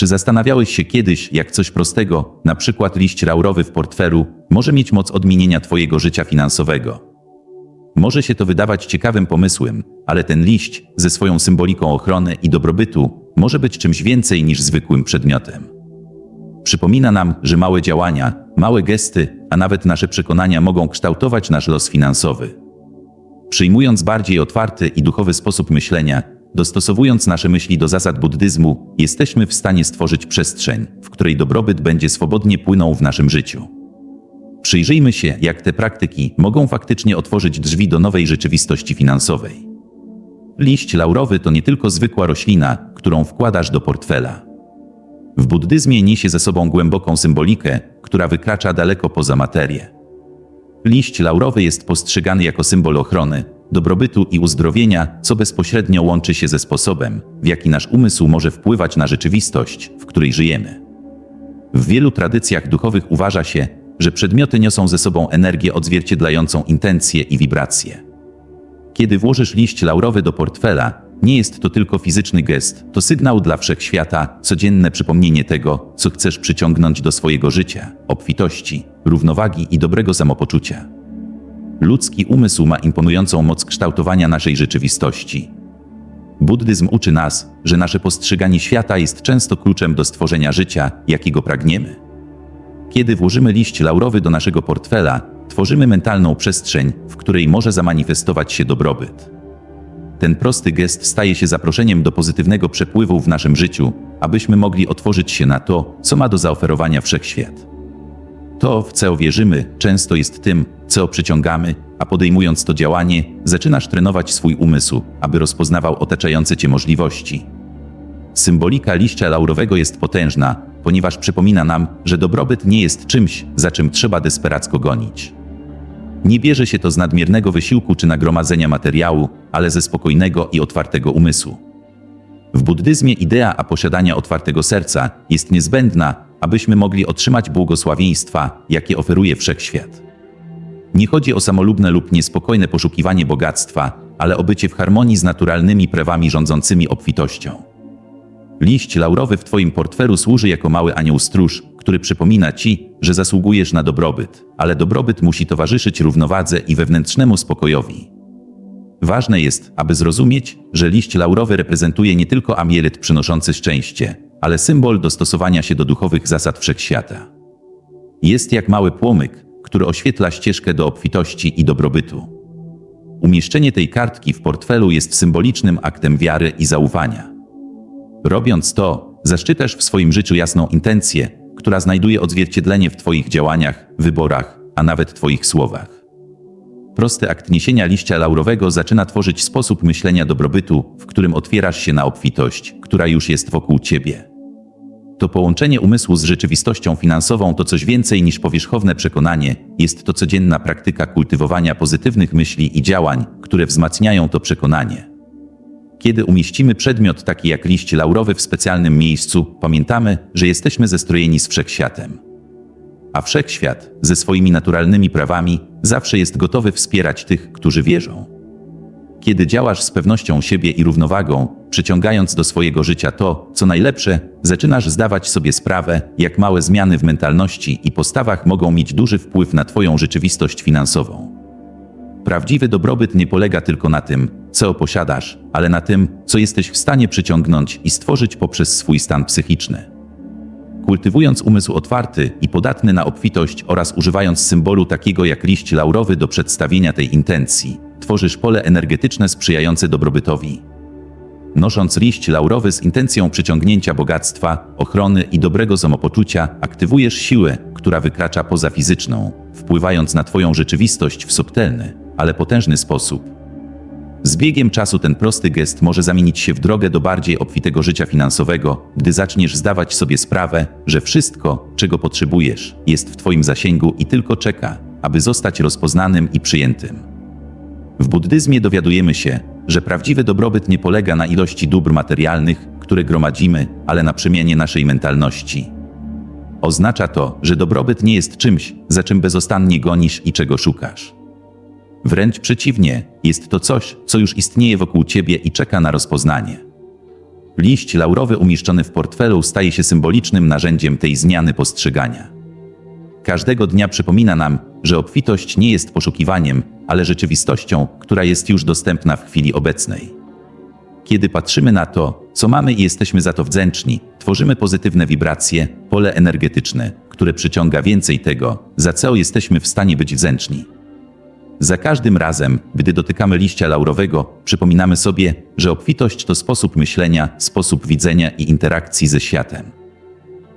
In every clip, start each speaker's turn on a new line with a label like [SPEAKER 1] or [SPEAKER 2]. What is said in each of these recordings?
[SPEAKER 1] Czy zastanawiałeś się kiedyś, jak coś prostego, na przykład liść laurowy w portfelu, może mieć moc odmienienia Twojego życia finansowego? Może się to wydawać ciekawym pomysłem, ale ten liść, ze swoją symboliką ochrony i dobrobytu, może być czymś więcej niż zwykłym przedmiotem. Przypomina nam, że małe działania, małe gesty, a nawet nasze przekonania mogą kształtować nasz los finansowy. Przyjmując bardziej otwarty i duchowy sposób myślenia, dostosowując nasze myśli do zasad buddyzmu, jesteśmy w stanie stworzyć przestrzeń, w której dobrobyt będzie swobodnie płynął w naszym życiu. Przyjrzyjmy się, jak te praktyki mogą faktycznie otworzyć drzwi do nowej rzeczywistości finansowej. Liść laurowy to nie tylko zwykła roślina, którą wkładasz do portfela. W buddyzmie niesie ze sobą głęboką symbolikę, która wykracza daleko poza materię. Liść laurowy jest postrzegany jako symbol ochrony, dobrobytu i uzdrowienia, co bezpośrednio łączy się ze sposobem, w jaki nasz umysł może wpływać na rzeczywistość, w której żyjemy. W wielu tradycjach duchowych uważa się, że przedmioty niosą ze sobą energię odzwierciedlającą intencje i wibracje. Kiedy włożysz liść laurowy do portfela, nie jest to tylko fizyczny gest, to sygnał dla wszechświata, codzienne przypomnienie tego, co chcesz przyciągnąć do swojego życia, obfitości, równowagi i dobrego samopoczucia. Ludzki umysł ma imponującą moc kształtowania naszej rzeczywistości. Buddyzm uczy nas, że nasze postrzeganie świata jest często kluczem do stworzenia życia, jakiego pragniemy. Kiedy włożymy liść laurowy do naszego portfela, tworzymy mentalną przestrzeń, w której może zamanifestować się dobrobyt. Ten prosty gest staje się zaproszeniem do pozytywnego przepływu w naszym życiu, abyśmy mogli otworzyć się na to, co ma do zaoferowania wszechświat. To, w co wierzymy, często jest tym, co przyciągamy, a podejmując to działanie, zaczynasz trenować swój umysł, aby rozpoznawał otaczające cię możliwości. Symbolika liścia laurowego jest potężna, ponieważ przypomina nam, że dobrobyt nie jest czymś, za czym trzeba desperacko gonić. Nie bierze się to z nadmiernego wysiłku czy nagromadzenia materiału, ale ze spokojnego i otwartego umysłu. W buddyzmie idea a posiadania otwartego serca jest niezbędna, abyśmy mogli otrzymać błogosławieństwa, jakie oferuje wszechświat. Nie chodzi o samolubne lub niespokojne poszukiwanie bogactwa, ale o bycie w harmonii z naturalnymi prawami rządzącymi obfitością. Liść laurowy w Twoim portfelu służy jako mały anioł stróż, który przypomina Ci, że zasługujesz na dobrobyt, ale dobrobyt musi towarzyszyć równowadze i wewnętrznemu spokojowi. Ważne jest, aby zrozumieć, że liść laurowy reprezentuje nie tylko amieryt przynoszący szczęście, ale symbol dostosowania się do duchowych zasad wszechświata. Jest jak mały płomyk, który oświetla ścieżkę do obfitości i dobrobytu. Umieszczenie tej kartki w portfelu jest symbolicznym aktem wiary i zaufania. Robiąc to, zaszczytasz w swoim życiu jasną intencję, która znajduje odzwierciedlenie w Twoich działaniach, wyborach, a nawet Twoich słowach. Prosty akt niesienia liścia laurowego zaczyna tworzyć sposób myślenia dobrobytu, w którym otwierasz się na obfitość, która już jest wokół Ciebie. To połączenie umysłu z rzeczywistością finansową to coś więcej niż powierzchowne przekonanie, jest to codzienna praktyka kultywowania pozytywnych myśli i działań, które wzmacniają to przekonanie. Kiedy umieścimy przedmiot taki jak liść laurowy w specjalnym miejscu, pamiętamy, że jesteśmy zestrojeni z wszechświatem. A wszechświat, ze swoimi naturalnymi prawami, zawsze jest gotowy wspierać tych, którzy wierzą. Kiedy działasz z pewnością siebie i równowagą, przyciągając do swojego życia to, co najlepsze, zaczynasz zdawać sobie sprawę, jak małe zmiany w mentalności i postawach mogą mieć duży wpływ na Twoją rzeczywistość finansową. Prawdziwy dobrobyt nie polega tylko na tym, co posiadasz, ale na tym, co jesteś w stanie przyciągnąć i stworzyć poprzez swój stan psychiczny. Kultywując umysł otwarty i podatny na obfitość oraz używając symbolu takiego jak liść laurowy do przedstawienia tej intencji, tworzysz pole energetyczne sprzyjające dobrobytowi. Nosząc liść laurowy z intencją przyciągnięcia bogactwa, ochrony i dobrego samopoczucia, aktywujesz siłę, która wykracza poza fizyczną, wpływając na Twoją rzeczywistość w subtelny, ale potężny sposób. Z biegiem czasu ten prosty gest może zamienić się w drogę do bardziej obfitego życia finansowego, gdy zaczniesz zdawać sobie sprawę, że wszystko, czego potrzebujesz, jest w Twoim zasięgu i tylko czeka, aby zostać rozpoznanym i przyjętym. W buddyzmie dowiadujemy się, że prawdziwy dobrobyt nie polega na ilości dóbr materialnych, które gromadzimy, ale na przemianie naszej mentalności. Oznacza to, że dobrobyt nie jest czymś, za czym bezostannie gonisz i czego szukasz. Wręcz przeciwnie, jest to coś, co już istnieje wokół ciebie i czeka na rozpoznanie. liść laurowy umieszczony w portfelu staje się symbolicznym narzędziem tej zmiany postrzegania. Każdego dnia przypomina nam, że obfitość nie jest poszukiwaniem, ale rzeczywistością, która jest już dostępna w chwili obecnej. Kiedy patrzymy na to, co mamy i jesteśmy za to wdzięczni, tworzymy pozytywne wibracje, pole energetyczne, które przyciąga więcej tego, za co jesteśmy w stanie być wdzięczni. Za każdym razem, gdy dotykamy liścia laurowego, przypominamy sobie, że obfitość to sposób myślenia, sposób widzenia i interakcji ze światem.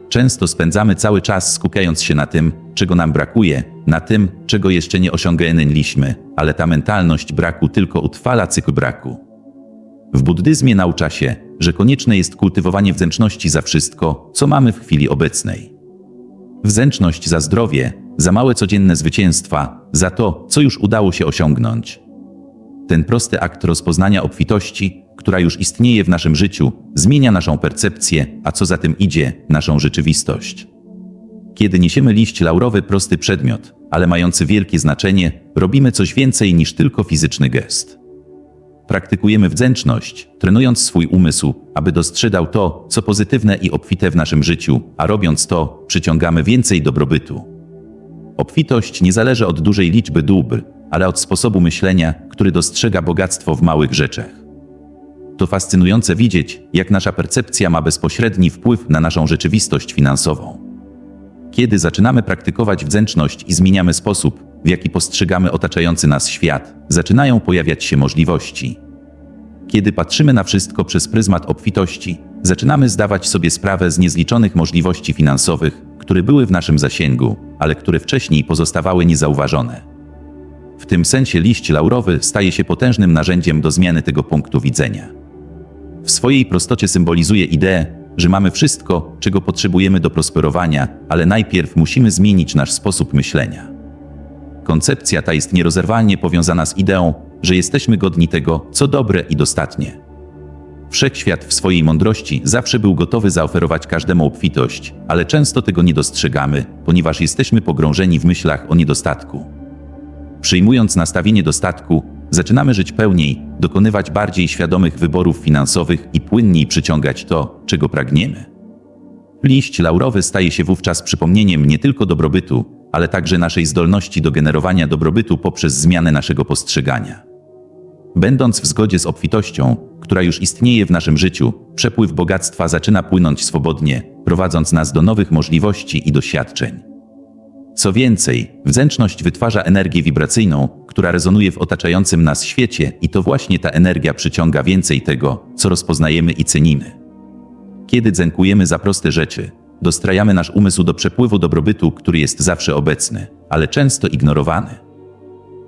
[SPEAKER 1] Często spędzamy cały czas skupiając się na tym, czego nam brakuje, na tym, czego jeszcze nie osiągnęliśmy, ale ta mentalność braku tylko utrwala cykl braku. W buddyzmie naucza się, że konieczne jest kultywowanie wdzięczności za wszystko, co mamy w chwili obecnej. Wdzięczność za zdrowie, za małe codzienne zwycięstwa, za to, co już udało się osiągnąć. Ten prosty akt rozpoznania obfitości, która już istnieje w naszym życiu, zmienia naszą percepcję, a co za tym idzie, naszą rzeczywistość. Kiedy niesiemy liść laurowy prosty przedmiot, ale mający wielkie znaczenie, robimy coś więcej niż tylko fizyczny gest. Praktykujemy wdzięczność, trenując swój umysł, aby dostrzegał to, co pozytywne i obfite w naszym życiu, a robiąc to, przyciągamy więcej dobrobytu. Obfitość nie zależy od dużej liczby dóbr, ale od sposobu myślenia, który dostrzega bogactwo w małych rzeczach. To fascynujące widzieć, jak nasza percepcja ma bezpośredni wpływ na naszą rzeczywistość finansową. Kiedy zaczynamy praktykować wdzięczność i zmieniamy sposób, w jaki postrzegamy otaczający nas świat, zaczynają pojawiać się możliwości. Kiedy patrzymy na wszystko przez pryzmat obfitości, zaczynamy zdawać sobie sprawę z niezliczonych możliwości finansowych, które były w naszym zasięgu, ale które wcześniej pozostawały niezauważone. W tym sensie liść laurowy staje się potężnym narzędziem do zmiany tego punktu widzenia. W swojej prostocie symbolizuje ideę, że mamy wszystko, czego potrzebujemy do prosperowania, ale najpierw musimy zmienić nasz sposób myślenia. Koncepcja ta jest nierozerwalnie powiązana z ideą, że jesteśmy godni tego, co dobre i dostatnie. Wszechświat w swojej mądrości zawsze był gotowy zaoferować każdemu obfitość, ale często tego nie dostrzegamy, ponieważ jesteśmy pogrążeni w myślach o niedostatku. Przyjmując nastawienie dostatku, zaczynamy żyć pełniej, dokonywać bardziej świadomych wyborów finansowych i płynniej przyciągać to, czego pragniemy. Liść laurowy staje się wówczas przypomnieniem nie tylko dobrobytu, ale także naszej zdolności do generowania dobrobytu poprzez zmianę naszego postrzegania. Będąc w zgodzie z obfitością, która już istnieje w naszym życiu, przepływ bogactwa zaczyna płynąć swobodnie, prowadząc nas do nowych możliwości i doświadczeń. Co więcej, wdzięczność wytwarza energię wibracyjną, która rezonuje w otaczającym nas świecie, i to właśnie ta energia przyciąga więcej tego, co rozpoznajemy i cenimy. Kiedy dziękujemy za proste rzeczy, dostrajamy nasz umysł do przepływu dobrobytu, który jest zawsze obecny, ale często ignorowany.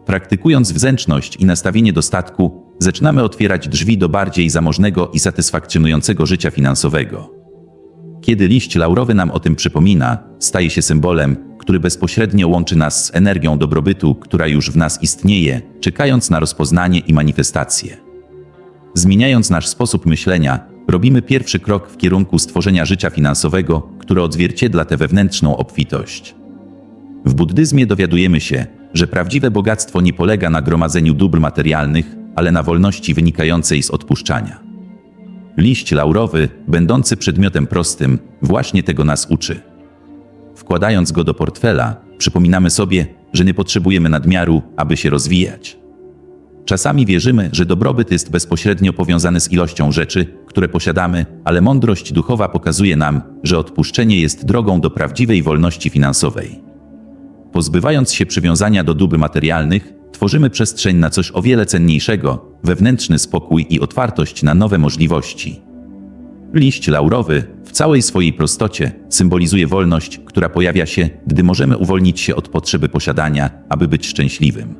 [SPEAKER 1] Praktykując wdzięczność i nastawienie dostatku, zaczynamy otwierać drzwi do bardziej zamożnego i satysfakcjonującego życia finansowego. Kiedy liść laurowy nam o tym przypomina, staje się symbolem, który bezpośrednio łączy nas z energią dobrobytu, która już w nas istnieje, czekając na rozpoznanie i manifestację. Zmieniając nasz sposób myślenia, robimy pierwszy krok w kierunku stworzenia życia finansowego, które odzwierciedla tę wewnętrzną obfitość. W buddyzmie dowiadujemy się, że prawdziwe bogactwo nie polega na gromadzeniu dóbr materialnych, ale na wolności wynikającej z odpuszczania. Liść laurowy, będący przedmiotem prostym, właśnie tego nas uczy. Wkładając go do portfela, przypominamy sobie, że nie potrzebujemy nadmiaru, aby się rozwijać. Czasami wierzymy, że dobrobyt jest bezpośrednio powiązany z ilością rzeczy, które posiadamy, ale mądrość duchowa pokazuje nam, że odpuszczenie jest drogą do prawdziwej wolności finansowej. Pozbywając się przywiązania do dóbr materialnych, tworzymy przestrzeń na coś o wiele cenniejszego wewnętrzny spokój i otwartość na nowe możliwości. Liść laurowy, w całej swojej prostocie, symbolizuje wolność, która pojawia się, gdy możemy uwolnić się od potrzeby posiadania, aby być szczęśliwym.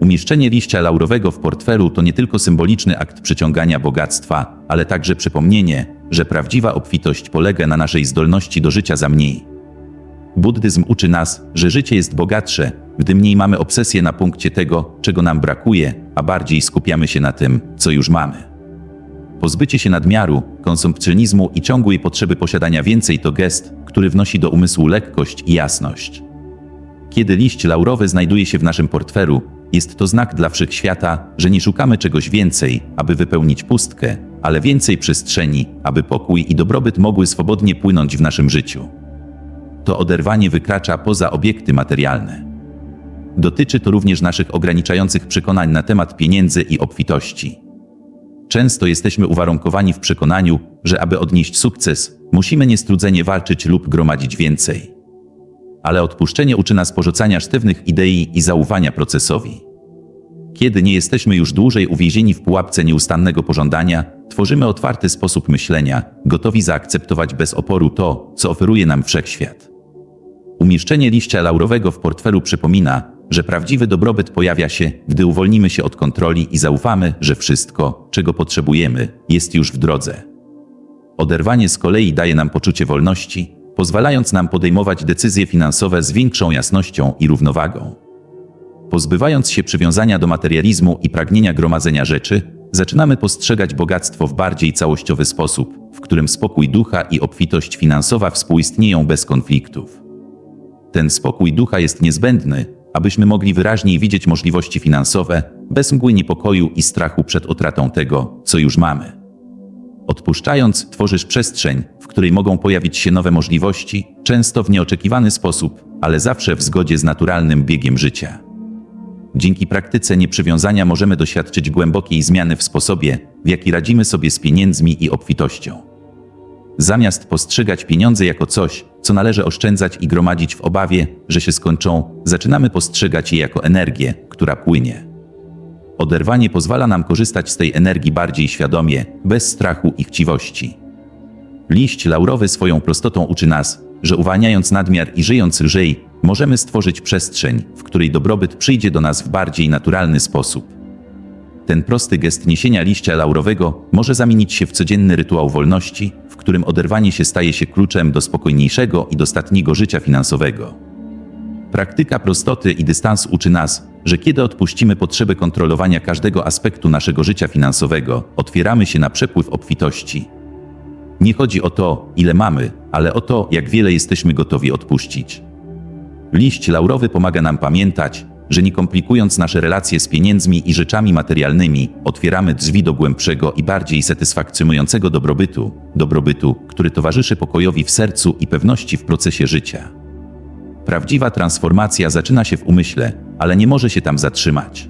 [SPEAKER 1] Umieszczenie liścia laurowego w portfelu to nie tylko symboliczny akt przyciągania bogactwa, ale także przypomnienie, że prawdziwa obfitość polega na naszej zdolności do życia za mniej. Buddyzm uczy nas, że życie jest bogatsze, gdy mniej mamy obsesję na punkcie tego, czego nam brakuje, a bardziej skupiamy się na tym, co już mamy. Pozbycie się nadmiaru, konsumpcjonizmu i ciągłej potrzeby posiadania więcej to gest, który wnosi do umysłu lekkość i jasność. Kiedy liść laurowy znajduje się w naszym portfelu, jest to znak dla wszechświata, że nie szukamy czegoś więcej, aby wypełnić pustkę, ale więcej przestrzeni, aby pokój i dobrobyt mogły swobodnie płynąć w naszym życiu. To oderwanie wykracza poza obiekty materialne. Dotyczy to również naszych ograniczających przekonań na temat pieniędzy i obfitości. Często jesteśmy uwarunkowani w przekonaniu, że aby odnieść sukces, musimy niestrudzenie walczyć lub gromadzić więcej. Ale odpuszczenie uczy nas porzucania sztywnych idei i zaufania procesowi. Kiedy nie jesteśmy już dłużej uwięzieni w pułapce nieustannego pożądania, tworzymy otwarty sposób myślenia, gotowi zaakceptować bez oporu to, co oferuje nam wszechświat. Umieszczenie liścia laurowego w portfelu przypomina, że prawdziwy dobrobyt pojawia się, gdy uwolnimy się od kontroli i zaufamy, że wszystko, czego potrzebujemy, jest już w drodze. Oderwanie z kolei daje nam poczucie wolności, pozwalając nam podejmować decyzje finansowe z większą jasnością i równowagą. Pozbywając się przywiązania do materializmu i pragnienia gromadzenia rzeczy, zaczynamy postrzegać bogactwo w bardziej całościowy sposób, w którym spokój ducha i obfitość finansowa współistnieją bez konfliktów. Ten spokój ducha jest niezbędny, abyśmy mogli wyraźniej widzieć możliwości finansowe, bez mgły niepokoju i strachu przed utratą tego, co już mamy. Odpuszczając, tworzysz przestrzeń, w której mogą pojawić się nowe możliwości, często w nieoczekiwany sposób, ale zawsze w zgodzie z naturalnym biegiem życia. Dzięki praktyce nieprzywiązania możemy doświadczyć głębokiej zmiany w sposobie, w jaki radzimy sobie z pieniędzmi i obfitością. Zamiast postrzegać pieniądze jako coś, co należy oszczędzać i gromadzić w obawie, że się skończą, zaczynamy postrzegać je jako energię, która płynie. Oderwanie pozwala nam korzystać z tej energii bardziej świadomie, bez strachu i chciwości. Liść laurowy swoją prostotą uczy nas, że uwalniając nadmiar i żyjąc lżej, możemy stworzyć przestrzeń, w której dobrobyt przyjdzie do nas w bardziej naturalny sposób. Ten prosty gest niesienia liścia laurowego może zamienić się w codzienny rytuał wolności, w którym oderwanie się staje się kluczem do spokojniejszego i dostatniego życia finansowego. Praktyka prostoty i dystans uczy nas, że kiedy odpuścimy potrzebę kontrolowania każdego aspektu naszego życia finansowego, otwieramy się na przepływ obfitości. Nie chodzi o to, ile mamy, ale o to, jak wiele jesteśmy gotowi odpuścić. Liść laurowy pomaga nam pamiętać, że nie komplikując nasze relacje z pieniędzmi i rzeczami materialnymi, otwieramy drzwi do głębszego i bardziej satysfakcjonującego dobrobytu, dobrobytu, który towarzyszy pokojowi w sercu i pewności w procesie życia. Prawdziwa transformacja zaczyna się w umyśle, ale nie może się tam zatrzymać.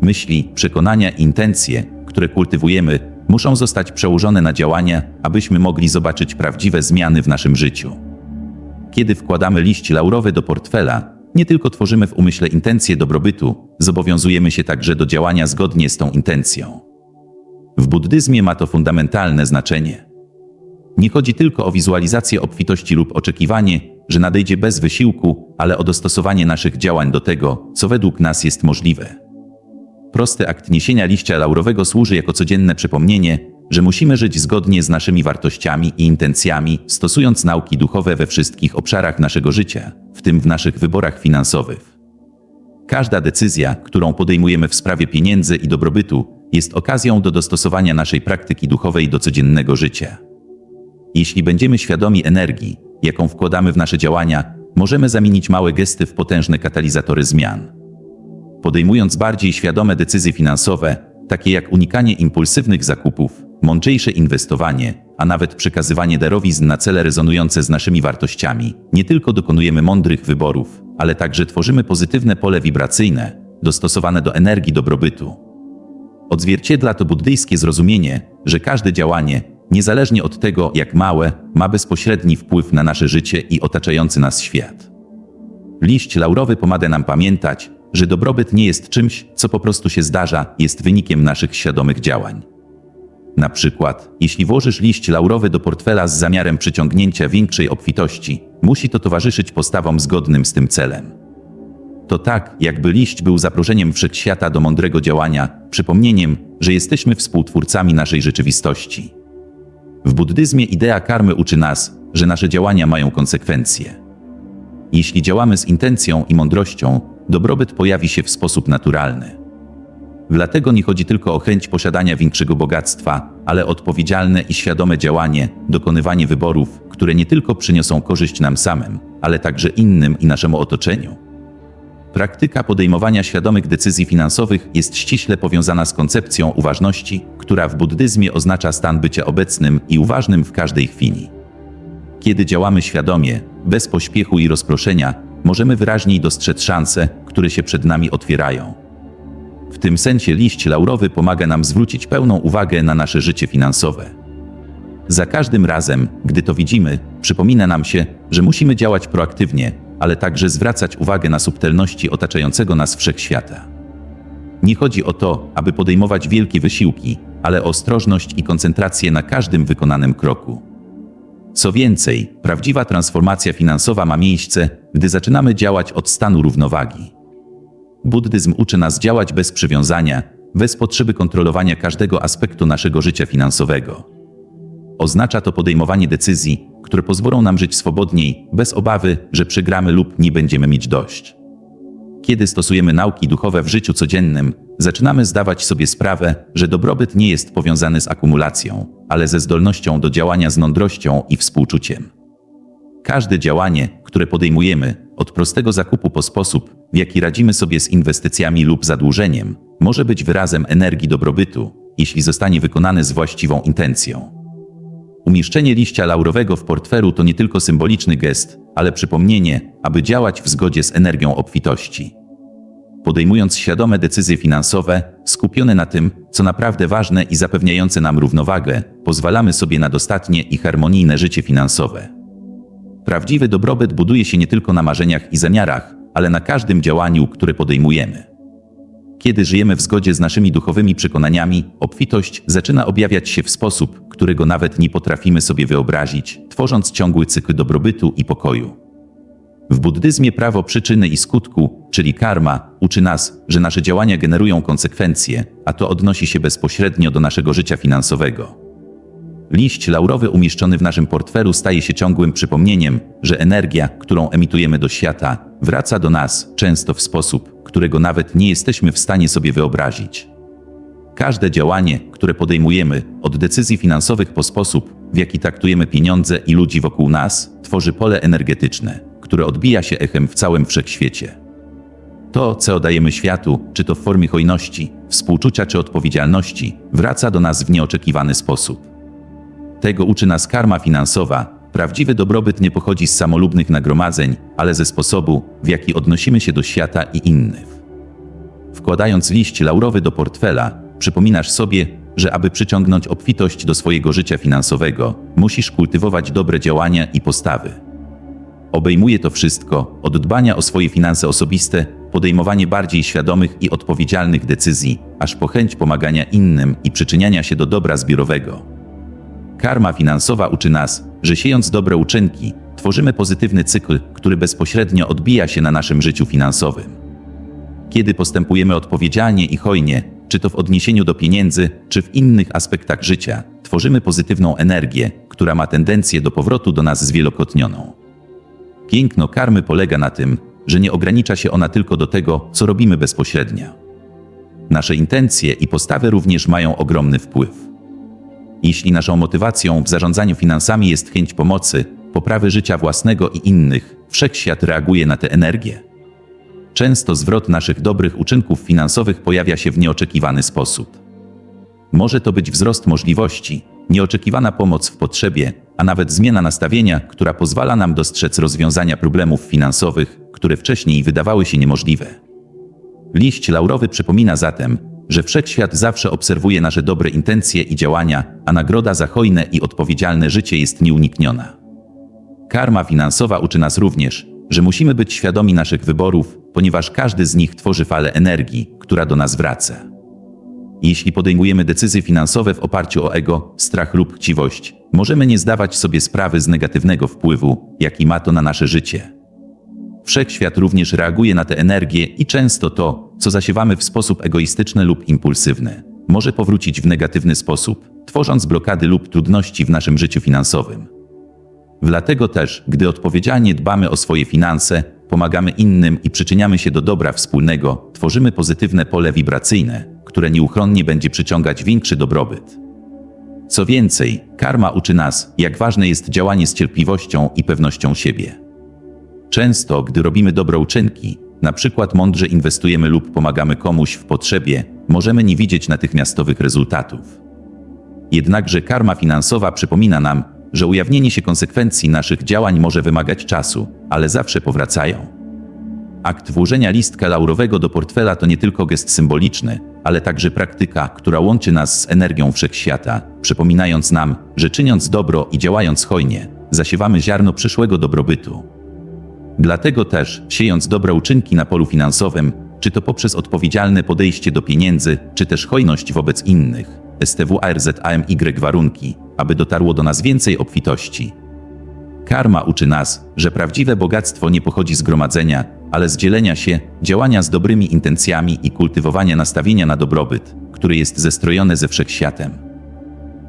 [SPEAKER 1] Myśli, przekonania i intencje, które kultywujemy, muszą zostać przełożone na działania, abyśmy mogli zobaczyć prawdziwe zmiany w naszym życiu. Kiedy wkładamy liść laurowy do portfela, nie tylko tworzymy w umyśle intencję dobrobytu, zobowiązujemy się także do działania zgodnie z tą intencją. W buddyzmie ma to fundamentalne znaczenie. Nie chodzi tylko o wizualizację obfitości lub oczekiwanie, że nadejdzie bez wysiłku, ale o dostosowanie naszych działań do tego, co według nas jest możliwe. Prosty akt niesienia liścia laurowego służy jako codzienne przypomnienie, że musimy żyć zgodnie z naszymi wartościami i intencjami, stosując nauki duchowe we wszystkich obszarach naszego życia, w tym w naszych wyborach finansowych. Każda decyzja, którą podejmujemy w sprawie pieniędzy i dobrobytu, jest okazją do dostosowania naszej praktyki duchowej do codziennego życia. Jeśli będziemy świadomi energii, jaką wkładamy w nasze działania, możemy zamienić małe gesty w potężne katalizatory zmian. Podejmując bardziej świadome decyzje finansowe, takie jak unikanie impulsywnych zakupów, mądrzejsze inwestowanie, a nawet przekazywanie darowizn na cele rezonujące z naszymi wartościami, nie tylko dokonujemy mądrych wyborów, ale także tworzymy pozytywne pole wibracyjne, dostosowane do energii dobrobytu. Odzwierciedla to buddyjskie zrozumienie, że każde działanie, niezależnie od tego, jak małe, ma bezpośredni wpływ na nasze życie i otaczający nas świat. Liść laurowy pomaga nam pamiętać, że dobrobyt nie jest czymś, co po prostu się zdarza, jest wynikiem naszych świadomych działań. Na przykład, jeśli włożysz liść laurowy do portfela z zamiarem przyciągnięcia większej obfitości, musi to towarzyszyć postawom zgodnym z tym celem. To tak, jakby liść był zaproszeniem wszechświata do mądrego działania, przypomnieniem, że jesteśmy współtwórcami naszej rzeczywistości. W buddyzmie idea karmy uczy nas, że nasze działania mają konsekwencje. Jeśli działamy z intencją i mądrością, dobrobyt pojawi się w sposób naturalny. Dlatego nie chodzi tylko o chęć posiadania większego bogactwa, ale odpowiedzialne i świadome działanie, dokonywanie wyborów, które nie tylko przyniosą korzyść nam samym, ale także innym i naszemu otoczeniu. Praktyka podejmowania świadomych decyzji finansowych jest ściśle powiązana z koncepcją uważności, która w buddyzmie oznacza stan bycia obecnym i uważnym w każdej chwili. Kiedy działamy świadomie, bez pośpiechu i rozproszenia, możemy wyraźniej dostrzec szanse, które się przed nami otwierają. W tym sensie liść laurowy pomaga nam zwrócić pełną uwagę na nasze życie finansowe. Za każdym razem, gdy to widzimy, przypomina nam się, że musimy działać proaktywnie, ale także zwracać uwagę na subtelności otaczającego nas wszechświata. Nie chodzi o to, aby podejmować wielkie wysiłki, ale ostrożność i koncentrację na każdym wykonanym kroku. Co więcej, prawdziwa transformacja finansowa ma miejsce, gdy zaczynamy działać od stanu równowagi. Buddyzm uczy nas działać bez przywiązania, bez potrzeby kontrolowania każdego aspektu naszego życia finansowego. Oznacza to podejmowanie decyzji, które pozwolą nam żyć swobodniej, bez obawy, że przegramy lub nie będziemy mieć dość. Kiedy stosujemy nauki duchowe w życiu codziennym, zaczynamy zdawać sobie sprawę, że dobrobyt nie jest powiązany z akumulacją, ale ze zdolnością do działania z mądrością i współczuciem. Każde działanie, które podejmujemy, od prostego zakupu po sposób, w jaki radzimy sobie z inwestycjami lub zadłużeniem, może być wyrazem energii dobrobytu, jeśli zostanie wykonane z właściwą intencją. Umieszczenie liścia laurowego w portfelu to nie tylko symboliczny gest, ale przypomnienie, aby działać w zgodzie z energią obfitości. Podejmując świadome decyzje finansowe, skupione na tym, co naprawdę ważne i zapewniające nam równowagę, pozwalamy sobie na dostatnie i harmonijne życie finansowe. Prawdziwy dobrobyt buduje się nie tylko na marzeniach i zamiarach, ale na każdym działaniu, które podejmujemy. Kiedy żyjemy w zgodzie z naszymi duchowymi przekonaniami, obfitość zaczyna objawiać się w sposób, którego nawet nie potrafimy sobie wyobrazić, tworząc ciągły cykl dobrobytu i pokoju. W buddyzmie prawo przyczyny i skutku, czyli karma, uczy nas, że nasze działania generują konsekwencje, a to odnosi się bezpośrednio do naszego życia finansowego. Liść laurowy umieszczony w naszym portfelu staje się ciągłym przypomnieniem, że energia, którą emitujemy do świata, wraca do nas, często w sposób, którego nawet nie jesteśmy w stanie sobie wyobrazić. Każde działanie, które podejmujemy, od decyzji finansowych po sposób, w jaki traktujemy pieniądze i ludzi wokół nas, tworzy pole energetyczne, które odbija się echem w całym wszechświecie. To, co oddajemy światu, czy to w formie hojności, współczucia czy odpowiedzialności, wraca do nas w nieoczekiwany sposób. Tego uczy nas karma finansowa. Prawdziwy dobrobyt nie pochodzi z samolubnych nagromadzeń, ale ze sposobu, w jaki odnosimy się do świata i innych. Wkładając liść laurowy do portfela, przypominasz sobie, że aby przyciągnąć obfitość do swojego życia finansowego, musisz kultywować dobre działania i postawy. Obejmuje to wszystko od dbania o swoje finanse osobiste, podejmowanie bardziej świadomych i odpowiedzialnych decyzji, aż po chęć pomagania innym i przyczyniania się do dobra zbiorowego. Karma finansowa uczy nas, że siejąc dobre uczynki, tworzymy pozytywny cykl, który bezpośrednio odbija się na naszym życiu finansowym. Kiedy postępujemy odpowiedzialnie i hojnie, czy to w odniesieniu do pieniędzy, czy w innych aspektach życia, tworzymy pozytywną energię, która ma tendencję do powrotu do nas zwielokrotnioną. Piękno karmy polega na tym, że nie ogranicza się ona tylko do tego, co robimy bezpośrednio. Nasze intencje i postawy również mają ogromny wpływ. Jeśli naszą motywacją w zarządzaniu finansami jest chęć pomocy, poprawy życia własnego i innych, wszechświat reaguje na tę energię. Często zwrot naszych dobrych uczynków finansowych pojawia się w nieoczekiwany sposób. Może to być wzrost możliwości, nieoczekiwana pomoc w potrzebie, a nawet zmiana nastawienia, która pozwala nam dostrzec rozwiązania problemów finansowych, które wcześniej wydawały się niemożliwe. Liść laurowy przypomina zatem, że wszechświat zawsze obserwuje nasze dobre intencje i działania, a nagroda za hojne i odpowiedzialne życie jest nieunikniona. Karma finansowa uczy nas również, że musimy być świadomi naszych wyborów, ponieważ każdy z nich tworzy falę energii, która do nas wraca. Jeśli podejmujemy decyzje finansowe w oparciu o ego, strach lub chciwość, możemy nie zdawać sobie sprawy z negatywnego wpływu, jaki ma to na nasze życie. Wszechświat również reaguje na tę energię i często to, co zasiewamy w sposób egoistyczny lub impulsywny, może powrócić w negatywny sposób, tworząc blokady lub trudności w naszym życiu finansowym. Dlatego też, gdy odpowiedzialnie dbamy o swoje finanse, pomagamy innym i przyczyniamy się do dobra wspólnego, tworzymy pozytywne pole wibracyjne, które nieuchronnie będzie przyciągać większy dobrobyt. Co więcej, karma uczy nas, jak ważne jest działanie z cierpliwością i pewnością siebie. Często, gdy robimy dobre uczynki, na przykład mądrze inwestujemy lub pomagamy komuś w potrzebie, możemy nie widzieć natychmiastowych rezultatów. Jednakże karma finansowa przypomina nam, że ujawnienie się konsekwencji naszych działań może wymagać czasu, ale zawsze powracają. Akt włożenia listka laurowego do portfela to nie tylko gest symboliczny, ale także praktyka, która łączy nas z energią wszechświata, przypominając nam, że czyniąc dobro i działając hojnie, zasiewamy ziarno przyszłego dobrobytu. Dlatego też, siejąc dobre uczynki na polu finansowym, czy to poprzez odpowiedzialne podejście do pieniędzy, czy też hojność wobec innych, STWARZAMY warunki, aby dotarło do nas więcej obfitości. Karma uczy nas, że prawdziwe bogactwo nie pochodzi z gromadzenia, ale z dzielenia się, działania z dobrymi intencjami i kultywowania nastawienia na dobrobyt, który jest zestrojone ze wszechświatem.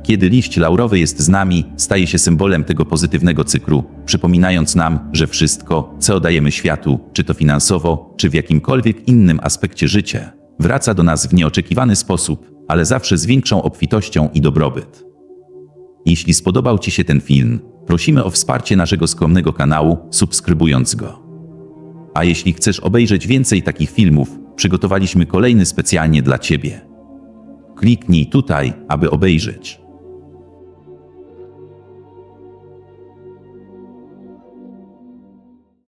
[SPEAKER 1] Kiedy liść laurowy jest z nami, staje się symbolem tego pozytywnego cyklu, przypominając nam, że wszystko, co oddajemy światu, czy to finansowo, czy w jakimkolwiek innym aspekcie życia, wraca do nas w nieoczekiwany sposób, ale zawsze z większą obfitością i dobrobyt. Jeśli spodobał Ci się ten film, prosimy o wsparcie naszego skromnego kanału, subskrybując go. A jeśli chcesz obejrzeć więcej takich filmów, przygotowaliśmy kolejny specjalnie dla Ciebie. Kliknij tutaj, aby obejrzeć.